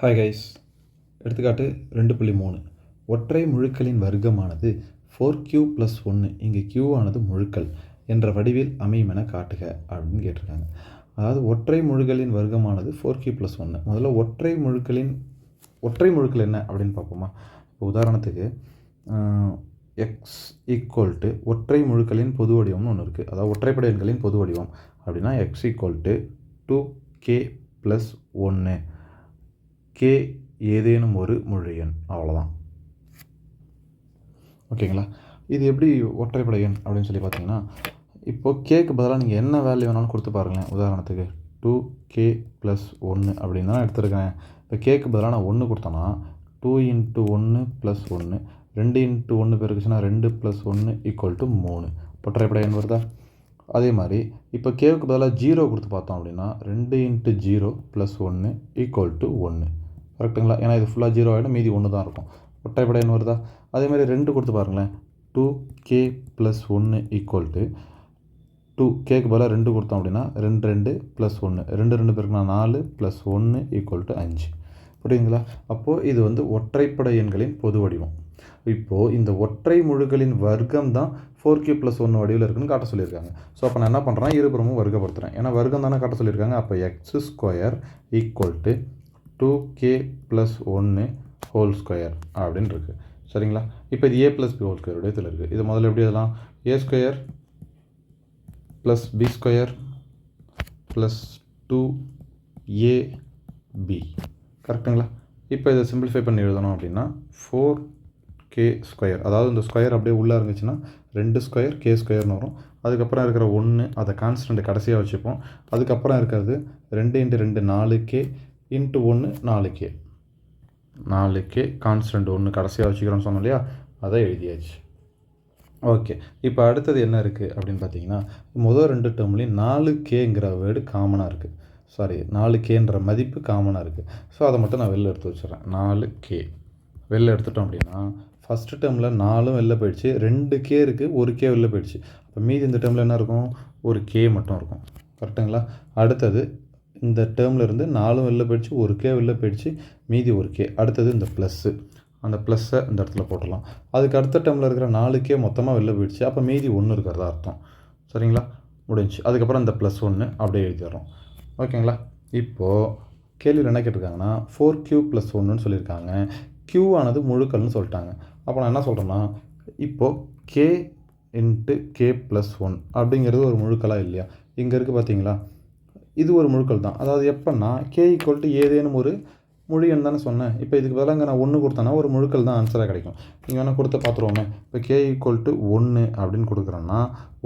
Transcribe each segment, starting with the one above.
Hi guys எடுத்துக்காட்டு ரெண்டு புள்ளி மூணு. ஒற்றை முழுக்களின் வர்க்கமானது ஃபோர் கியூ ப்ளஸ் ஒன்று இங்கே கியூ ஆனது முழுக்கள் என்ற வடிவில் அமையும் என காட்டுக அப்படின்னு கேட்டிருக்காங்க. அதாவது ஒற்றை முழுக்களின் வர்க்கமானது ஃபோர் கியூ ப்ளஸ் ஒன்று முதல்ல ஒற்றை முழுக்களின் ஒற்றை முழுக்கள் என்ன அப்படின்னு பார்ப்போமா? இப்போ உதாரணத்துக்கு எக்ஸ் ஈக்குவல் டு ஒற்றை முழுக்களின் பொது வடிவம்னு ஒன்று இருக்குது அதாவது ஒற்றைப்படை எண்களின் பொது வடிவம் அப்படின்னா x equal to two k plus ஒன்று கே ஏதேனும் ஒரு முழு எண். அவ்வளோதான் ஓகேங்களா? இது எப்படி ஒற்றைப்படை எண் அப்படின்னு சொல்லி பார்த்தீங்கன்னா இப்போது கேக்கு பதிலாக நீங்கள் என்ன வேல்யூ வேணாலும் கொடுத்து பாருங்களேன். உதாரணத்துக்கு டூ கே ப்ளஸ் ஒன்று அப்படின்னு தான் நான் எடுத்துருக்கேன் இப்போ கேக்கு பதிலாக நான் ஒன்று கொடுத்தேன்னா டூ இன்ட்டு ஒன்று ப்ளஸ் ஒன்று ரெண்டு இன்ட்டு ஒன்று பெருக்குச்சுன்னா ரெண்டு ப்ளஸ் ஒன்று ஈக்குவல் டு மூணு. ஒற்றைப்படை எண் வருதா? அதே மாதிரி இப்போ கேவுக்கு பதிலாக ஜீரோ கொடுத்து பார்த்தோம் அப்படின்னா ரெண்டு இன்ட்டு ஜீரோ ப்ளஸ் ஒன்று ஈக்குவல் டு ஒன்று கரெக்டுங்களா ஏன்னா இது ஃபுல்லாக ஜீரோ ஆகிடும் மீதி ஒன்று தான் இருக்கும். ஒற்றைப்படை எண் வருதா? அதே மாதிரி ரெண்டு கொடுத்து பாருங்களேன். டூ கே ப்ளஸ் ஒன்று ஈக்குவல் டு டூ கேக்கு பதிலாக ரெண்டு கொடுத்தோம் அப்படின்னா ரெண்டு ரெண்டு ப்ளஸ் ஒன்று ரெண்டு ரெண்டு பேருக்குனா நாலு ப்ளஸ் ஒன்று ஈக்குவல் டு அஞ்சு. புரியுதுங்களா? அப்போது இது வந்து ஒற்றைப்படை எண்களின் பொது வடிவம். இப்போது இந்த ஒற்றை முழுகளின் வர்க்கம் தான் ஃபோர் கே ப்ளஸ் ஒன்று வடிவில் இருக்குன்னு காட்ட சொல்லியிருக்காங்க. ஸோ அப்போ நான் என்ன பண்ணுறேன் இருபுறமும் வர்க்கப்படுத்துகிறேன் ஏன்னா வர்க்கம் தானே காட்ட சொல்லியிருக்காங்க. அப்போ x square equal to two k plus ஒன்று ஹோல் ஸ்கொயர் அப்படின்னு இருக்குது சரிங்களா? இப்போ இது ஏ ப்ளஸ் பி ஹோல் ஸ்கொயருடைய இதில் இருக்குது இது முதல்ல எப்படி இதெல்லாம்? A square plus b square plus two a b கரெக்டுங்களா இப்போ இதை சிம்பிளிஃபை பண்ணி எழுதணும் அப்படின்னா ஃபோர் கே ஸ்கொயர் அதாவது இந்த ஸ்கொயர் அப்படியே உள்ளே இருந்துச்சுன்னா ரெண்டு ஸ்கொயர் கே ஸ்கொயர்னு வரும். அதுக்கப்புறம் இருக்கிற ஒன்று அதை கான்ஸ்டன்ட் கடைசியாக வச்சுப்போம். அதுக்கப்புறம் இருக்கிறது ரெண்டு இன்ட்டு ரெண்டு நாலு கே இன்ட்டு ஒன்று நாலு கே நாலு கே கான்ஸ்டன்ட் ஒன்று கடைசியாக வச்சுக்கிறோன்னு சொன்னோம் இல்லையா? அதை எழுதியாச்சு. ஓகே இப்போ அடுத்தது என்ன இருக்குது அப்படின்னு பார்த்தீங்கன்னா முதல் ரெண்டு டேர்ம்லேயும் நாலு கேங்கிற வேர்டு காமனாக இருக்குது சாரி நாலு கேன்ற மதிப்பு காமனாக இருக்குது ஸோ அதை மட்டும் நான் வெளில எடுத்து வச்சுறேன் நாலு கே வெளில எடுத்துட்டோம் அப்படின்னா ஃபஸ்ட்டு டேர்மில் நாலும் வெளில போயிடுச்சு. ரெண்டு கே இருக்குது ஒரு கே வெளில போயிடுச்சு. அப்போ மீதி இந்த டேர்மில் என்ன இருக்கும்? ஒரு கே மட்டும் இருக்கும். கரெக்டுங்களா அடுத்தது இந்த டேர்மில் இருந்து நாலும் வெளில போயிடுச்சு ஒரு கே வெளில போயிடுச்சு மீதி ஒரு கே அடுத்தது இந்த ப்ளஸ்ஸு அந்த ப்ளஸ்ஸை இந்த இடத்துல போட்டுடலாம். அதுக்கு அடுத்த டேர்மில் இருக்கிற நாலு கே மொத்தமாக வெளில போயிடுச்சு அப்போ மீதி ஒன்று இருக்கிறதா அர்த்தம். சரிங்களா? முடிஞ்சு அதுக்கப்புறம் இந்த ப்ளஸ் ஒன்று அப்படியே எழுதிடுறோம். ஓகேங்களா? இப்போது கேள்வியில் என்ன கேட்டிருக்காங்கன்னா ஃபோர் கியூ ப்ளஸ் ஒன்றுன்னு சொல்லியிருக்காங்க. கியூ ஆனது முழுக்கள்னு சொல்லிட்டாங்க. அப்போ நான் என்ன சொல்கிறேன்னா இப்போது k into k plus one அப்படிங்கிறது ஒரு முழுக்களாக இல்லையா? இங்கே இருக்குது பார்த்தீங்களா இது ஒரு முழுக்கள் தான். அதாவது எப்போன்னா கே ஈக்குவல் டு ஏதேனும் ஒரு முழு எண் தானே சொன்னேன். இப்போ இதுக்கு பதிலாக நான் ஒன்று கொடுத்தேன்னா ஒரு முழுக்கள் தான் ஆன்சராக கிடைக்கும். நீங்கள் வேணால் கொடுத்து பார்த்துருவோமே. இப்போ கே ஈக்குவல் டு ஒன்று அப்படின்னு கொடுக்குறேன்னா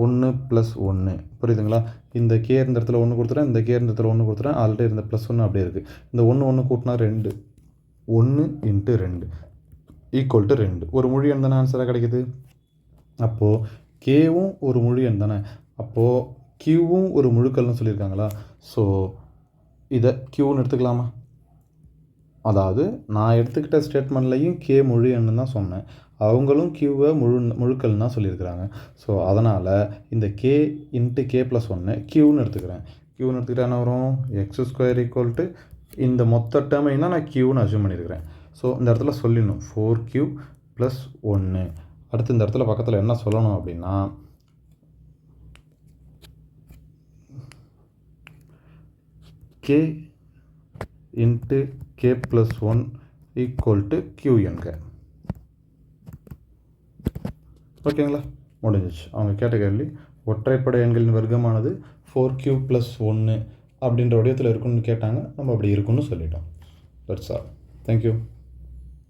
ஒன்று ப்ளஸ் ஒன்று புரியுதுங்களா? இந்த கே இருந்த இடத்துல ஒன்று கொடுத்துறேன் இந்த கே இருந்த இடத்துல ஒன்று கொடுத்துறேன் ஆல்ரெடி இருந்த ப்ளஸ் ஒன்று அப்படியே இருக்குது இந்த ஒன்று ஒன்று கூட்டினா ரெண்டு. ஒன்று இன்ட்டு ரெண்டு. ஈக்குவல் டு ரெண்டு. ஒரு முழு எண் தானே ஆன்சராக கிடைக்குது? அப்போது கேவும் ஒரு முழு எண் தானே. அப்போது கியூவும் ஒரு முழுக்கள்னு சொல்லியிருக்காங்களா? ஸோ இதை கியூன்னு எடுத்துக்கலாமா? அதாவது நான் எடுத்துக்கிட்ட ஸ்டேட்மெண்ட்லையும் கே முழு எண்ணு தான் சொன்னேன். அவங்களும் கியூவை முழு முழுக்கள்னு தான் சொல்லியிருக்கிறாங்க. ஸோ அதனால் இந்த கே இன்ட்டு கே ப்ளஸ் ஒன்று கியூன்னு எடுத்துக்கிறேன். கியூன்னு எடுத்துக்கிட்டா என்ன வரும்? எக்ஸ் ஸ்கொயர் ஈக்குவல் டு இந்த மொத்த டேர்மையும் தான் நான் கியூன்னு அசியூம் பண்ணியிருக்கிறேன். ஸோ இந்த இடத்துல சொல்லிடணும். ஃபோர் கியூ ப்ளஸ் ஒன்று அடுத்து இந்த இடத்துல பக்கத்தில் என்ன சொல்லணும் அப்படின்னா k into k plus one equal to Q என்க ஓகேங்களா? முடிஞ்சிச்சு. அவங்க கேட்ட கேள்வி ஒற்றைப்படை எண்களின் வர்க்கமானது ஃபோர் கியூ ப்ளஸ் ஒன்று அப்படின்ற வடிவத்தில் இருக்குன்னு கேட்டாங்க. நம்ம அப்படி இருக்குன்னு சொல்லிட்டோம். That's all thank you